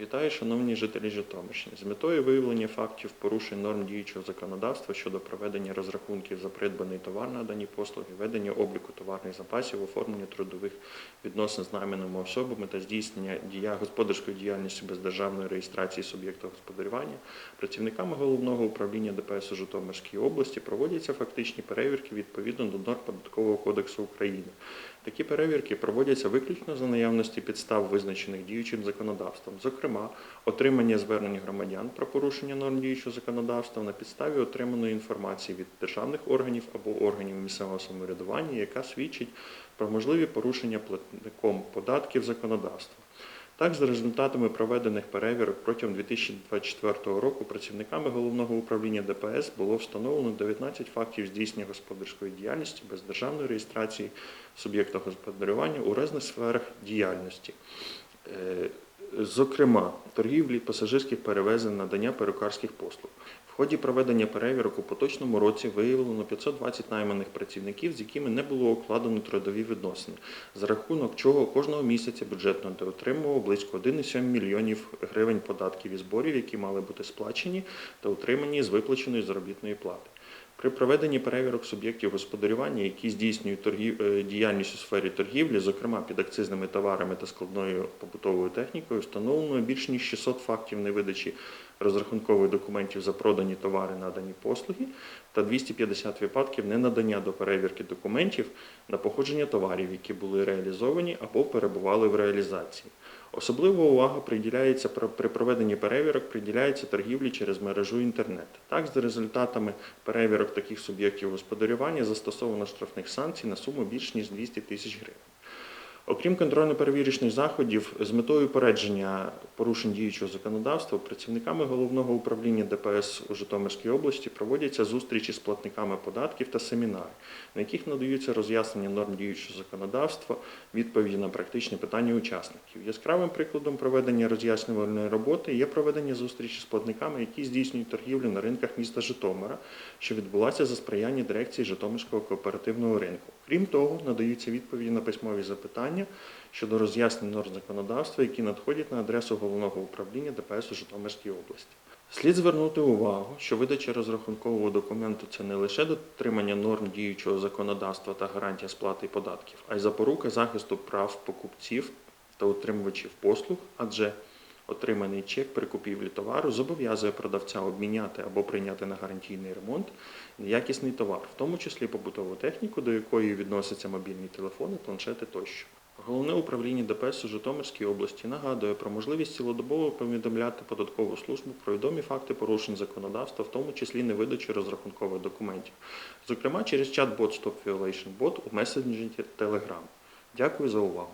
Вітаю, шановні жителі Житомирщини. З метою виявлення фактів порушень норм діючого законодавства щодо проведення розрахунків за придбаний товар, надані послуги, ведення обліку товарних запасів, оформлення трудових відносин з найманими особами та здійснення дія господарської діяльності без державної реєстрації суб'єкта господарювання, працівниками головного управління ДПС у Житомирській області проводяться фактичні перевірки відповідно до норм Податкового кодексу України. Такі перевірки проводяться виключно за наявності підстав, визначених діючим законодавством, зокрема, отримання звернень громадян про порушення норм діючого законодавства на підставі отриманої інформації від державних органів або органів місцевого самоврядування, яка свідчить про можливі порушення платником податків законодавства. Так, за результатами проведених перевірок протягом 2024 року працівниками головного управління ДПС було встановлено 19 фактів здійснення господарської діяльності без державної реєстрації суб'єкта господарювання у різних сферах діяльності. Зокрема, торгівлі пасажирських перевезень, надання перукарських послуг. В ході проведення перевірок у поточному році виявлено 520 найманих працівників, з якими не було укладено трудові відносини, за рахунок чого кожного місяця бюджетно отримував близько 1,7 мільйонів гривень податків і зборів, які мали бути сплачені та отримані з виплаченої заробітної плати. При проведенні перевірок суб'єктів господарювання, які здійснюють торгів... е, діяльність у сфері торгівлі, зокрема під акцизними товарами та складною побутовою технікою, встановлено більш ніж 600 фактів невидачі розрахункових документів за продані товари, надані послуги, та 250 випадків ненадання до перевірки документів на походження товарів, які були реалізовані або перебували в реалізації. Особлива увага приділяється при проведенні перевірок приділяється торгівлі через мережу інтернет. Так, за результатами перевірок таких суб'єктів господарювання застосовано штрафних санкцій на суму більш ніж 200 тисяч гривень. Окрім контрольно-перевірочних заходів, з метою попередження порушень діючого законодавства, працівниками головного управління ДПС у Житомирській області проводяться зустрічі з платниками податків та семінари, на яких надаються роз'яснення норм діючого законодавства, відповіді на практичні питання учасників. Яскравим прикладом проведення роз'яснювальної роботи є проведення зустрічі з платниками, які здійснюють торгівлю на ринках міста Житомира, що відбулася за сприяння дирекції Житомирського кооперативного ринку. Крім того, надаються відповіді на письмові запитання щодо роз'яснень норм законодавства, які надходять на адресу головного управління ДПС у Житомирській області. Слід звернути увагу, що видача розрахункового документу це не лише дотримання норм діючого законодавства та гарантія сплати податків, а й запорука захисту прав покупців та отримувачів послуг, адже отриманий чек при купівлі товару зобов'язує продавця обміняти або прийняти на гарантійний ремонт неякісний товар, в тому числі побутову техніку, до якої відносяться мобільні телефони, планшети тощо. Головне управління ДПС у Житомирській області нагадує про можливість цілодобово повідомляти податкову службу про відомі факти порушень законодавства, в тому числі невидачі розрахункових документів, зокрема через чат-бот Stop Violation Bot у месенджері Telegram. Дякую за увагу.